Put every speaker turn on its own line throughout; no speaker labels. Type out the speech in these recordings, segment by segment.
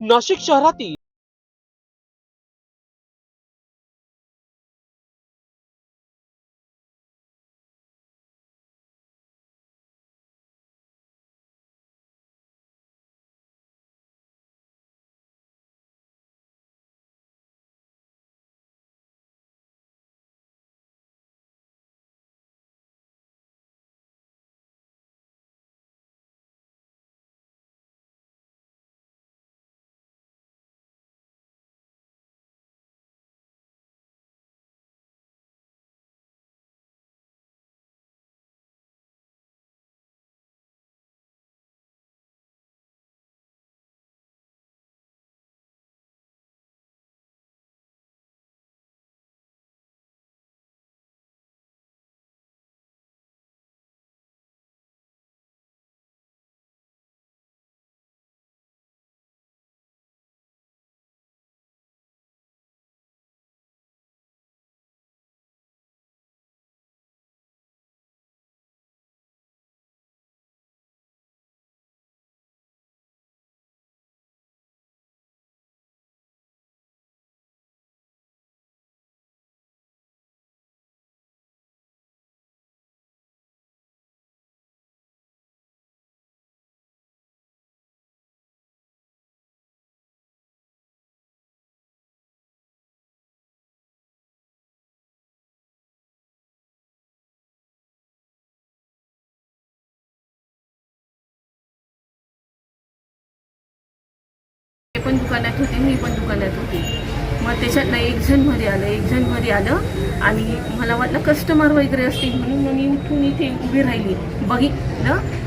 नाशिक शहरातील
पण दुकानात होते मी पण दुकानात होते. मग त्याच्यातनं एक जणमध्ये आलं एक जणमध्ये आलं आणि मला वाटलं कस्टमर वगैरे असतील म्हणून मग मी उठून इथे उभी राहिली. बघितलं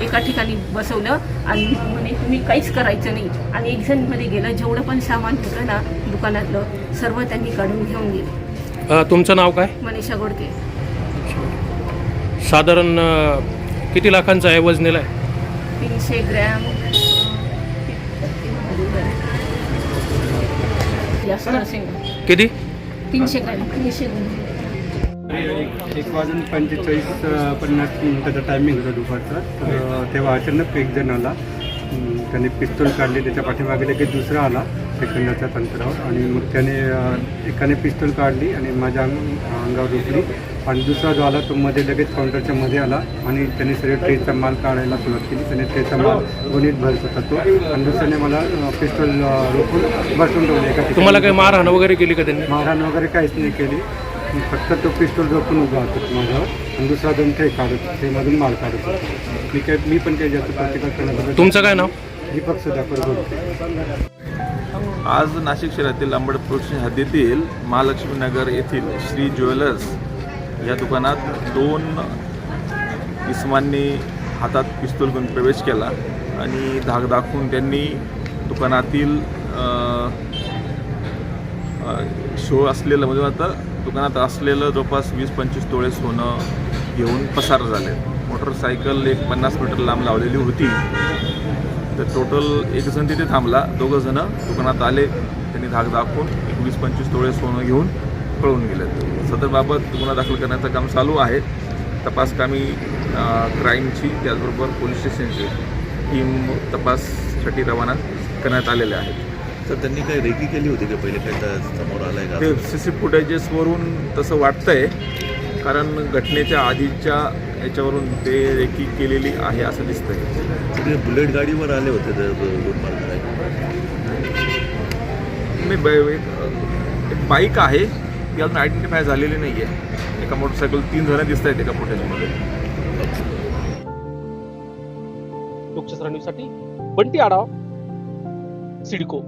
एका ठिकाणी बसवलं आणि म्हणे तुम्ही काहीच करायचं नाही. आणि एक जणमध्ये गेलं जेवढं पण सामान होतं ना दुकानातलं सर्व त्यांनी काढून घेऊन गेले.
अ, तुमचं नाव काय?
मनीषा गोडके
साधारण अ, किती लाखांचा ऐवज नेलाय?
तीनशे ग्रॅम. जास्त
किती?
तीनशे ग्रॅम. तीनशे ग्रॅम.
एक वाजून पंचेचाळीस पन्नास मिनिटाचा टायमिंग होता दुपारचा. तर तेव्हा अचानक एक जण आला. त्याने पिस्तूल काढले त्याच्या पाठीमागे लगेच दुसरा आला सेकंदाच्या अंतरावर आणि मग त्याने एकाने पिस्तूल काढली आणि माझ्या अंग अंगावर रोखली आणि दुसरा जो आला तो मध्ये लगेच काउंटरच्या मध्ये आला आणि त्याने सगळे ट्रेचा माल काढायला सुरुवात केली. त्याने ट्रेचा माल गुन्हेत भरत होता तो. आणि दुसऱ्याने मला पिस्तूल रोखून बसून ठेवले. एका.
तुम्हाला काही मारहाण वगैरे केली का त्यांनी?
मारहाण वगैरे काहीच नाही केली. फक्त तो पिस्तूल रोखून उभा होता माझ्यावर. आणि दुसरा दोन ट्रे काढत ते मधून माल काढत होता. मी काय मी पण काही जास्त प्रतिकार करण्याबद्दल
तुमचं काय नाव?
दीपक सुधाकर बोलते
आज नाशिक शहरातील अंबड पोलीस हद्दीतील महालक्ष्मी नगर येथील श्री ज्वेलर्स या दुकानात दोन इस्मांनी हातात पिस्तूल घेऊन प्रवेश केला आणि धाक दाखवून त्यांनी दुकानातील शो असलेलं म्हणजे आता दुकानात असलेलं जवळपास वीस पंचवीस तोळे सोनं घेऊन पसार झाले. मोटरसायकल एक पन्नास मीटर लांब लावलेली होती. तर टोटल एक जण तिथे थांबला. दोघं जण दुकानात आले. त्यांनी धाक दाखवून एक वीस पंचवीस तोळे सोनं घेऊन पळून गेले. सदरबाबत गुन्हा दाखल करण्याचं काम चालू आहे. तपास कामी क्राईमची त्याचबरोबर पोलीस स्टेशनची टीम तपाससाठी रवाना करण्यात आलेल्या आहेत.
तर त्यांनी काय रेकी केली होती का पहिले? काय समोर आलाय का?
ते सी सी फुटेजेसवरून तसं वाटतंय कारण घटनेच्या आधीच्या याच्यावरून ते रेकी केलेली आहे असं दिसतंय.
ते बुलेट गाडीवर आले होते ते दोन मार्ग
नाही ब- एक एक बाईक आहे ती अजून आयडेंटिफाय झालेली नाही आहे एका मोटरसायकल तीन जण दिसत आहेत एका फुटेजमध्ये
लोकशास्त्र न्यूजसाठी बंटी आढाव सिडको.